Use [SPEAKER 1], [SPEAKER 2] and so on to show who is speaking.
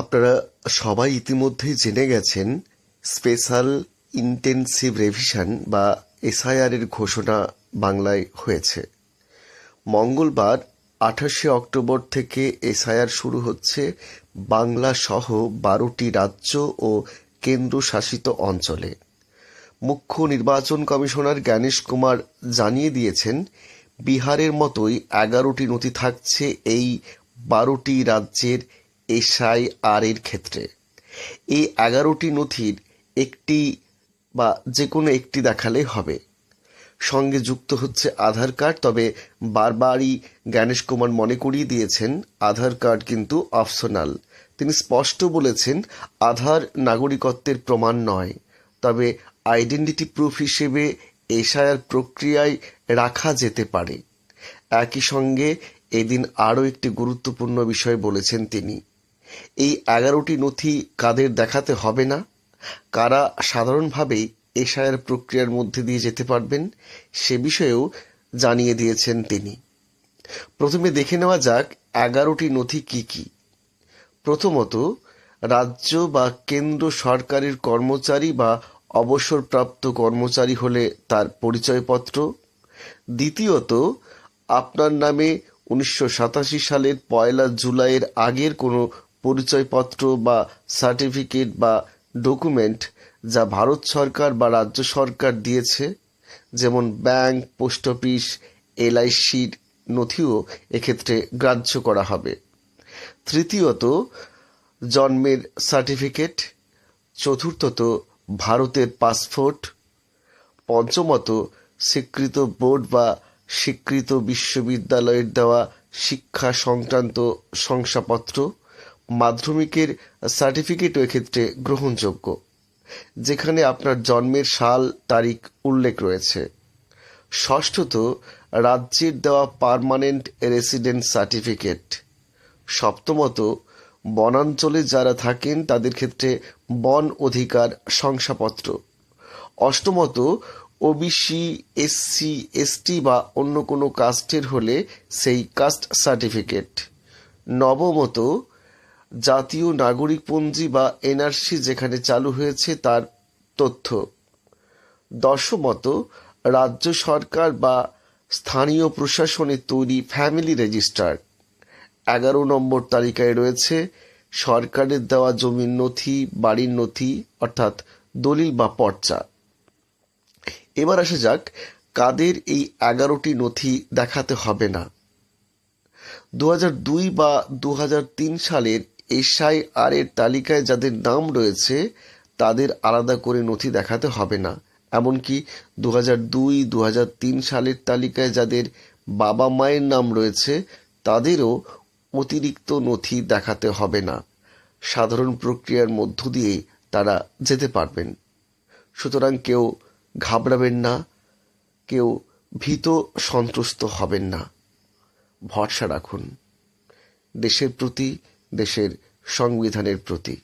[SPEAKER 1] আপনারা সবাই ইতিমধ্যেই জেনে গেছেন, স্পেশাল ইন্টেনসিভ রেভিশন বা এসআইআর এর ঘোষণা বাংলায় হয়েছে। মঙ্গলবার, আঠাশে অক্টোবর থেকে এসআইআর শুরু হচ্ছে বাংলা সহ বারোটি রাজ্য ও কেন্দ্রশাসিত অঞ্চলে। মুখ্য নির্বাচন কমিশনার জ্ঞানেশ কুমার জানিয়ে দিয়েছেন, বিহারের মতোই এগারোটি নথি থাকছে এই বারোটি রাজ্যের এসআইআর এর ক্ষেত্রে। এই এগারোটি নথির একটি বা যে কোনো একটি দেখালেই হবে। সঙ্গে যুক্ত হচ্ছে আধার কার্ড, তবে বারবারই জ্ঞানেশ কুমার মনে করিয়ে দিয়েছেন, আধার কার্ড কিন্তু অপশনাল। তিনি স্পষ্ট বলেছেন, আধার নাগরিকত্বের প্রমাণ নয়, তবে আইডেন্টিটি প্রুফ হিসেবে এসআইআর প্রক্রিয়ায় রাখা যেতে পারে। একই সঙ্গে এদিন আরও একটি গুরুত্বপূর্ণ বিষয় বলেছেন তিনি। এই এগারোটি নথি কাদের দেখাতে হবে না? কারা সাধারণভাবেই এসআইআর প্রক্রিয়ার মধ্যে দিয়ে যেতে পারবেন? সে বিষয়েও জানিয়ে দিয়েছেন তিনি। প্রথমে দেখে নেওয়া যাক এগারোটি নথি কি কি। প্রথমত, রাজ্য বা কেন্দ্র সরকারের কর্মচারী বা অবসরপ্রাপ্ত কর্মচারী হলে তার পরিচয়পত্র। দ্বিতীয়ত, আপনার নামে উনিশশো সাতাশি সালের পয়লা জুলাইয়ের আগের কোনো পরিচয়পত্র বা সার্টিফিকেট বা ডকুমেন্ট যা ভারত সরকার বা রাজ্য সরকার দিয়েছে, যেমন ব্যাংক, পোস্ট অফিস এলআইসির নথিও এক্ষেত্রে গ্রাহ্য করা হবে। তৃতীয়ত, জন্মের সার্টিফিকেট। চতুর্থত, ভারতের পাসপোর্ট। পঞ্চমত, স্বীকৃত বোর্ড বা স্বীকৃত বিশ্ববিদ্যালয়ের দেওয়া শিক্ষা সংক্রান্ত শংসাপত্র। মাধ্যমিকের সার্টিফিকেটও এক্ষেত্রে গ্রহণযোগ্য, যেখানে আপনার জন্মের সাল, তারিখ উল্লেখ রয়েছে। ষষ্ঠত, রাজ্যের দেওয়া পার্মানেন্ট রেসিডেন্ট সার্টিফিকেট সপ্তমত, বনাঞ্চলে যারা থাকেন, তাদের ক্ষেত্রে বন অধিকার শংসাপত্র। অষ্টমত ওবিসি এসসি এসটি বা অন্য কোনো কাস্টের হলে সেই কাস্ট সার্টিফিকেট নবমত জাতীয় নাগরিকপঞ্জি বা এনআরসি যেখানে চালু হয়েছে তার তথ্য। দশমত, রাজ্য সরকার বা স্থানীয় প্রশাসনের তৈরি ফ্যামিলি রেজিস্টার। এগারো নম্বর তালিকায় রয়েছে সরকারের দেওয়া জমির নথি, বাড়ির নথি, অর্থাৎ দলিল বা পর্চা। এবার আসা যাক, কাদের এই এগারোটি নথি দেখাতে হবে না? দু বা দু হাজার তিন সালের এসআইআর এর তালিকায় যাদের নাম রয়েছে, তাদের আলাদা করে নথি দেখাতে হবে না। এমনকি দু হাজার দুই দু হাজার তিন সালের তালিকায় যাদের বাবা মায়ের নাম রয়েছে, তাদেরও অতিরিক্ত নথি দেখাতে হবে না। সাধারণ প্রক্রিয়ার মধ্য দিয়ে তারা যেতে পারবেন। সুতরাং কেউ ঘাবড়াবেন না, কেউ ভীত সন্ত্রস্ত হবেন না। ভরসা রাখুন। দেশের প্রতি দেশের সংবিধানের প্রতি